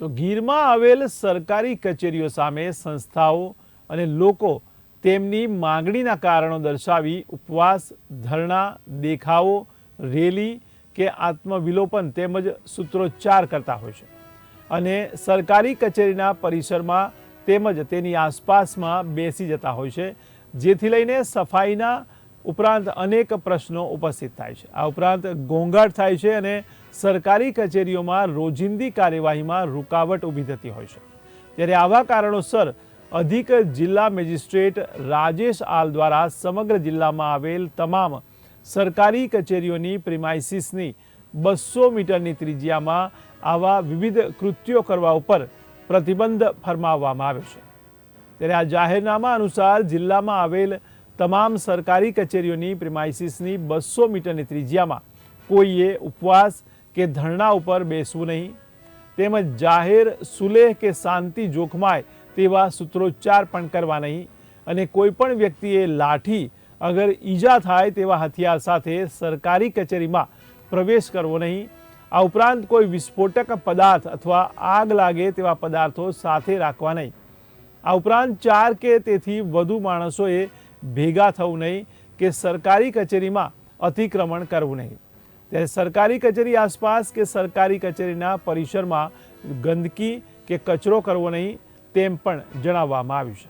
તો ગીરમાં આવેલ સરકારી કચેરીઓ સામે સંસ્થાઓ અને લોકો તેમની માંગણીના કારણો દર્શાવી ઉપવાસ, ધરણા, દેખાવો, રેલી કે આત્મવિલોપન તેમજ સૂત્રોચ્ચાર કરતા હોય છે. અને સરકારી કચેરીના પરિસરમાં તેમજ તેની આસપાસમાં બેસી જતા હોય છે, જેથી લઈને સફાઈના ઉપરાંત અનેક પ્રશ્નો ઉપસ્થિત થાય છે. આ ઉપરાંત ઘોંઘાટ થાય છે અને સરકારી કચેરીઓમાં રોજિંદી કાર્યવાહીમાં રૂકાવટ ઊભી થતી હોય છે. ત્યારે આવા કારણોસર અધિક જિલ્લા મેજિસ્ટ્રેટ રાજેશ આલ દ્વારા સમગ્ર જિલ્લામાં આવેલ તમામ સરકારી કચેરીઓની પ્રિમાઇસીસની બસો મીટરની ત્રિજ્યામાં આવા વિવિધ કૃત્યો કરવા ઉપર પ્રતિબંધ ફરમાવવામાં આવ્યો છે. ત્યારે આ જાહેરનામા અનુસાર જિલ્લામાં આવેલ તમામ સરકારી કચેરીઓની પ્રિમાઇસીસની બસો મીટરની ત્રિજ્યામાં કોઈએ ઉપવાસ કે ધરણા ઉપર બેસવું નહીં. તેમજ જાહેર સુલેહ કે શાંતિ જોખમાય તેવા સૂત્રોચ્ચાર પણ કરવા નહીં. અને કોઈપણ વ્યક્તિએ લાઠી અગર ઈજા થાય તેવા હથિયાર સાથે સરકારી કચેરીમાં પ્રવેશ કરવો નહીં. આ ઉપરાંત કોઈ વિસ્ફોટક પદાર્થ અથવા આગ લાગે તેવા પદાર્થો સાથે રાખવા નહીં. આ ઉપરાંત ચાર કે તેથી વધુ માણસોએ ભેગા થવું નહીં કે સરકારી કચેરીમાં અતિક્રમણ કરવું નહીં. ત્યારે સરકારી કચેરી આસપાસ કે સરકારી કચેરીના પરિસરમાં ગંદકી કે કચરો કરવો નહીં તેમ પણ જણાવવામાં આવ્યું છે.